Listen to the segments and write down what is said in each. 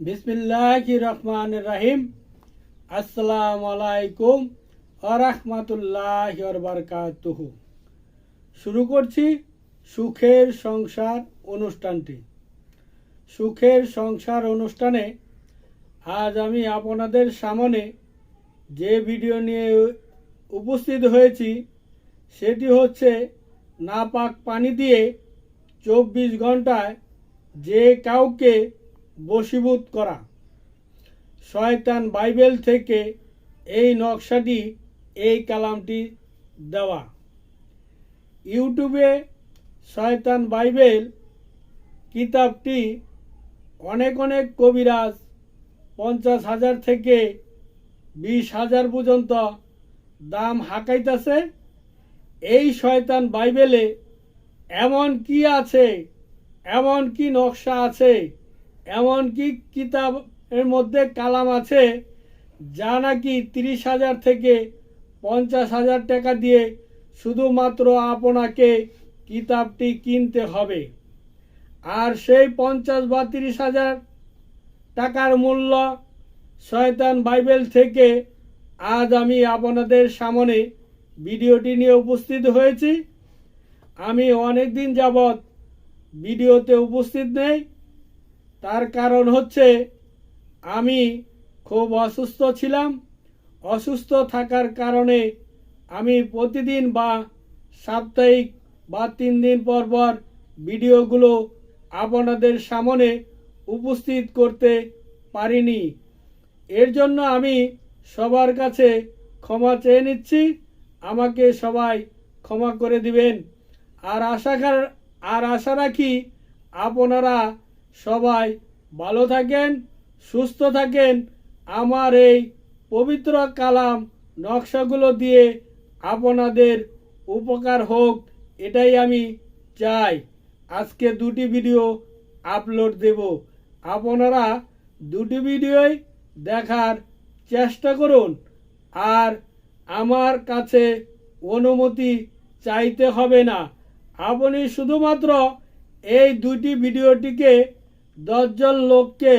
বিসমিল্লাহ রহমান রাহিম আসসালামু আলাইকুম আরহামতুল্লাহ বারকাতুহ। শুরু করছি সুখের সংসার অনুষ্ঠানটি। সুখের সংসার অনুষ্ঠানে আজ আমি আপনাদের সামনে যে ভিডিও নিয়ে উপস্থিত হয়েছি, সেটি হচ্ছে নাপাক পানি দিয়ে চব্বিশ ঘন্টায় যে কাউকে বশীভূত করা। শয়তান বাইবেল থেকে এই নকশাটি, এই কালামটি দেওয়া। ইউটিউবে শয়তান বাইবেল কিতাবটি অনেক অনেক কবিরাজ পঞ্চাশ হাজার থেকে বিশ হাজার পর্যন্ত দাম হাঁকাইতেছে। এই শয়তান বাইবেলে এমন কি আছে, এমন কি নকশা আছে এমন কি কিতাবের মধ্যে কালাম আছে, যা নাকি তিরিশ হাজার থেকে পঞ্চাশ হাজার টাকা দিয়ে শুধুমাত্র আপনাকে কিতাবটি কিনতে হবে। আর সেই পঞ্চাশ বা তিরিশ হাজার টাকার মূল্য শয়তান বাইবেল থেকে আজ আমি আপনাদের সামনে ভিডিওটি নিয়ে উপস্থিত হয়েছি। আমি অনেক দিন যাবৎ ভিডিওতে উপস্থিত নেই। তার কারণ হচ্ছে আমি খুব অসুস্থ ছিলাম। অসুস্থ থাকার কারণে আমি প্রতিদিন বা সাপ্তাহিক বা তিন দিন পর পর ভিডিওগুলো আপনাদের সামনে উপস্থিত করতে পারিনি। এর জন্য আমি সবার কাছে ক্ষমা চেয়ে নিচ্ছি। আমাকে সবাই ক্ষমা করে দিবেন। আর আশা আর আশা রাখি আপনারা সবাই ভালো থাকেন, সুস্থ থাকেন। আমার এই পবিত্র কালাম নকশাগুলো দিয়ে আপনাদের উপকার হোক, এটাই আমি চাই। আজকে দুটি ভিডিও আপলোড দেব। আপনারা দুটি ভিডিওই দেখার চেষ্টা করুন। আর আমার কাছে অনুমতি চাইতে হবে না। আপনি শুধুমাত্র এই দুটি ভিডিওটিকে দশজন লোককে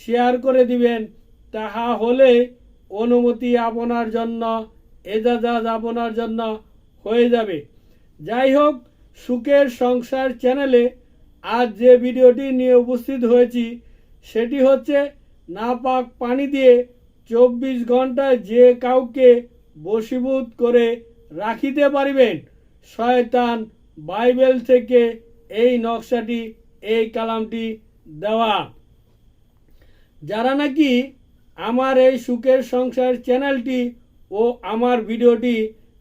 শেয়ার করে দিবেন। তাহা হলে অনুমতি আপনার জন্য, এজাজাজ আপনার জন্য হয়ে যাবে। যাই হোক, সুখের সংসার চ্যানেলে আজ যে ভিডিওটি নিয়ে উপস্থিত হয়েছি, সেটি হচ্ছে নাপাক পানি দিয়ে চব্বিশ ঘন্টায় যে কাউকে বশীভূত করে রাখিতে পারিবেন, শয়তান বাইবেল থেকে এই নকশাটি, এই কালামটি দেওয়া। যারা নাকি আমার এই সুখের সংসার চ্যানেলটি ও আমার ভিডিওটি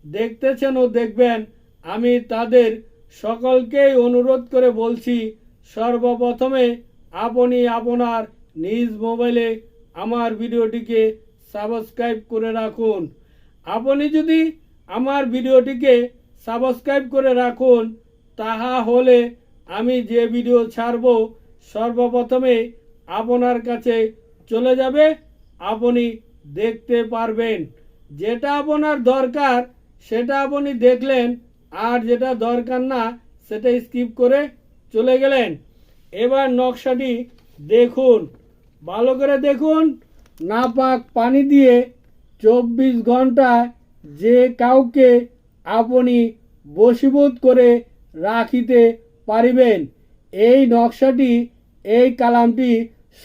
দেখতেছেন ও দেখবেন, আমি তাদের সকলকেই অনুরোধ করে বলছি, সর্বপ্রথমে আপনি আপনার নিজ মোবাইলে আমার ভিডিওটিকে সাবস্ক্রাইব করে রাখুন। আপনি যদি আমার ভিডিওটিকে সাবস্ক্রাইব করে রাখুন, তাহা হলে আমি যে ভিডিও ছাড়ব সর্বপ্রথমে আপনার কাছে চলে যাবে, আপনি দেখতে পারবেন। যেটা আপনার দরকার, সেটা আপনি দেখলেন, আর যেটা দরকার না, সেটা স্কিপ করে চলে গেলেন। এবার নকশাটি দেখুন। ভালো করে দেখুন। নাপাক পানি দিয়ে চব্বিশ ঘণ্টা যে কাউকে আপনি বশীভূত করে রাখিতে পারিবেন। এই নকশাটি, এই কালামটি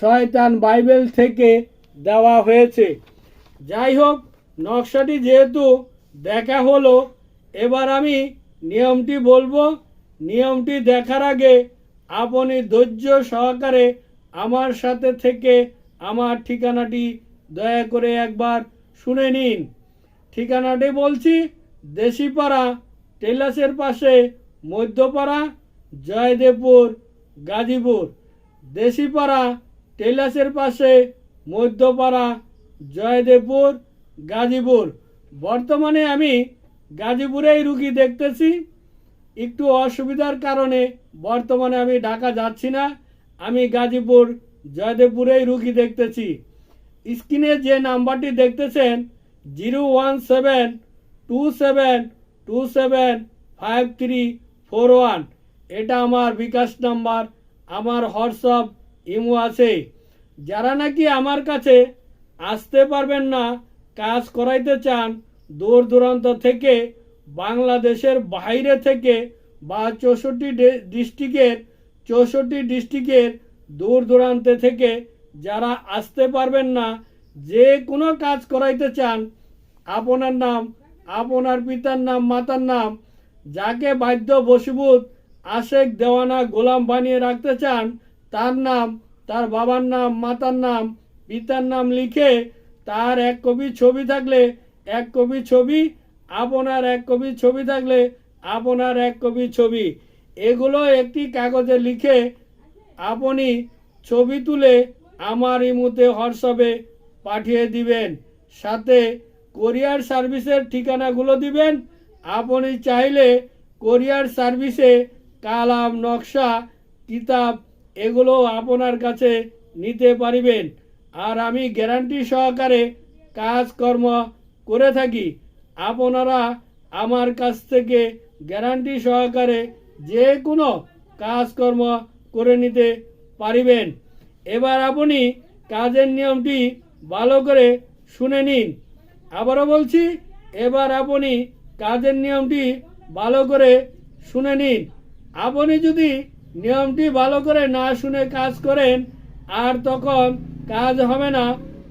শয়তান বাইবেল থেকে দেওয়া হয়েছে। যাই হোক নকশাটি যেহেতু দেখা হলো, এবার আমি নিয়মটি বলব। নিয়মটি দেখার আগে আপনি ধৈর্য সহকারে আমার সাথে থেকে আমার ঠিকানাটি দয়া করে একবার শুনে নিন। ঠিকানাটি বলছি, দেশিপাড়া, টেলাসের পাশে মধ্যপাড়া জয়দেবপুর, গাজীপুর। দেশিপাড়া টেলাসের পাশে মধ্যপাড়া, জয়দেবপুর, গাজীপুর। বর্তমানে আমি গাজীপুরেই রুগী দেখতেছি। একটু অসুবিধার কারণে বর্তমানে আমি ঢাকা যাচ্ছি না। আমি গাজীপুর, জয়দেবপুরেই রুগী দেখতেছি। স্ক্রিনে যে নাম্বারটি দেখতেছেন, zero one seven two seven two seven five three four one. এটা আমার বিকাশ নাম্বার, আমার হোয়াটসঅ্যাপ, ইমো আছে। যারা নাকি আমার কাছে আসতে পারবেন না, কাজ করাইতে চান, দূর দূরান্ত থেকে, বাংলাদেশের বাইরে থেকে বা চৌষট্টি ডিস্ট্রিক্টের চৌষট্টি ডিস্ট্রিক্টের দূর দূরান্তে থেকে যারা আসতে পারবেন না, যে কোনো কাজ করাইতে চান, আপনার নাম, আপনার পিতার নাম, মাতার নাম, যাকে বাধ্য বশীভূত আশেক দেওয়ানা গোলাম বানিয়ে রাখতে চান, তার নাম, তার বাবার নাম, মাতার নাম, পিতার নাম লিখে তার এক কপি ছবি থাকলে এক কপি ছবি, আপনার এক কপি ছবি থাকলে আপনার এক কপি ছবি। এগুলো একটি কাগজে লিখে আপনি ছবি তুলে আমার ইমুতে হোয়াটসঅ্যাপে পাঠিয়ে দিবেন। সাথে কোরিয়ার সার্ভিসের ঠিকানাগুলো দিবেন। আপনি চাইলে কোরিয়ার সার্ভিসে কালাম, নকশা, কিতাব এগুলো আপনার কাছে নিতে পারিবেন। আর আমি গ্যারান্টি সহকারে কাজকর্ম করে থাকি। আপনারা আমার কাছ থেকে গ্যারান্টি সহকারে যে কোনো কাজকর্ম করে নিতে পারিবেন। এবার আপনি কাজের নিয়মটি ভালো করে শুনে নিন। আবারও বলছি, এবার আপনি কাজের নিয়মটি ভালো করে শুনে নিন। আপনি যদি নিয়মটি ভালো করে না শুনে কাজ করেন, আর তখন কাজ হবে না,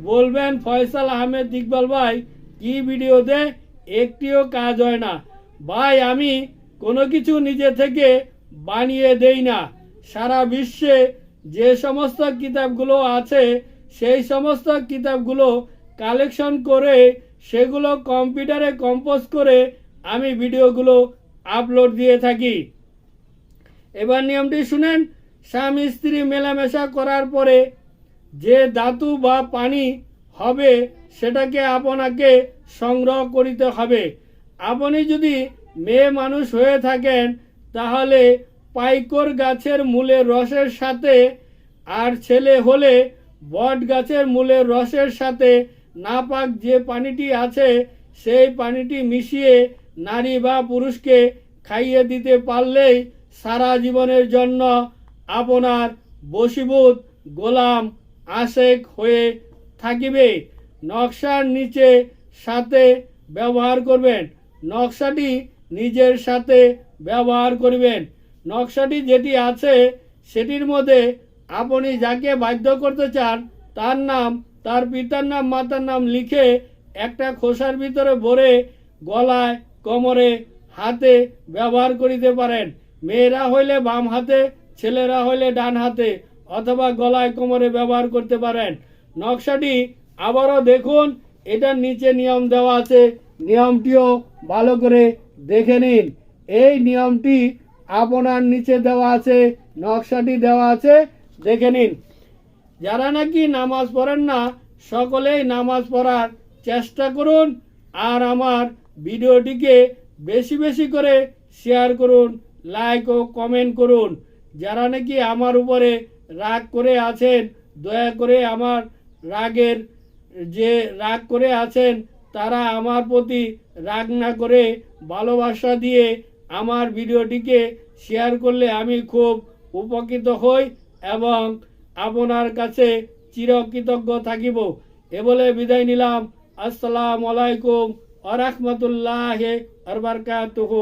বলবেন ফয়সাল আহমেদ ইকবাল ভাই, কি ভিডিওতে একটিও কাজ হয় না। ভাই, আমি কোনো কিছু নিজে থেকে বানিয়ে দেই না। সারা বিশ্বে যে সমস্ত কিতাবগুলো আছে, সেই সমস্ত কিতাবগুলো কালেকশন করে সেগুলো কম্পিউটারে কম্পোজ করে আমি ভিডিওগুলো আপলোড দিয়ে থাকি। এবার নিয়মটি শুনেন। স্বামী স্ত্রী মেলামেশা করার পরে যে ধাতু বা পানি হবে সেটাকে আপনাকে সংগ্রহ করিতে হবে। আপনি যদি মেয়ে মানুষ হয়ে থাকেন, তাহলে পাইকর গাছের মূলের রসের সাথে আর ছেলে হলে বট গাছের মূলের রসের সাথে নাপাক যে পানিটি আছে, সেই পানিটি মিশিয়ে নারী বা পুরুষকে খাইয়ে দিতে পারলেই সারা জীবনের জন্য আপনার বশীভূত গোলাম আশেক হয়ে থাকিবে। নকশার নিচে সাথে ব্যবহার করবেন। নকশাটি নিজের সাথে ব্যবহার করবেন। নকশাটি যেটি আছে, সেটির মধ্যে আপনি যাকে বাধ্য করতে চান, তার নাম, তার পিতার নাম, মাতার নাম লিখে একটা খোসার ভিতরে ভরে গলায়, কোমরে, হাতে ব্যবহার করিতে পারেন। মেয়েরা হইলে বাম হাতে, ছেলেরা হইলে ডান হাতে, অথবা গলায় কোমরে ব্যবহার করতে পারেন। নকশাটি আবারও দেখুন, এটার নিচে নিয়ম দেওয়া আছে। নিয়মটিও ভালো করে দেখে নিন। এই নিয়মটি আপনার নিচে দেওয়া আছে, নকশাটি দেওয়া আছে, দেখে নিন। যারা নাকি নামাজ পড়েন না, সকলেই নামাজ পড়ার চেষ্টা করুন, আর আমার ভিডিওটিকে বেশি বেশি করে শেয়ার করুন। লাইক ও কমেন্ট করুন। যারা নাকি আমার উপরে রাগ করে আছেন, দয়া করে আমার রাগের যে রাগ করে আছেন, তারা আমার প্রতি রাগ না করে ভালোবাসা দিয়ে আমার ভিডিওটিকে শেয়ার করলে আমি খুব উপকৃত হই এবং আপনার কাছে চিরকৃতজ্ঞ থাকিব। এ বলে বিদায় নিলাম। আসসালামু আলাইকুম আ রহমতুল্লাহ আরবারকাতুহু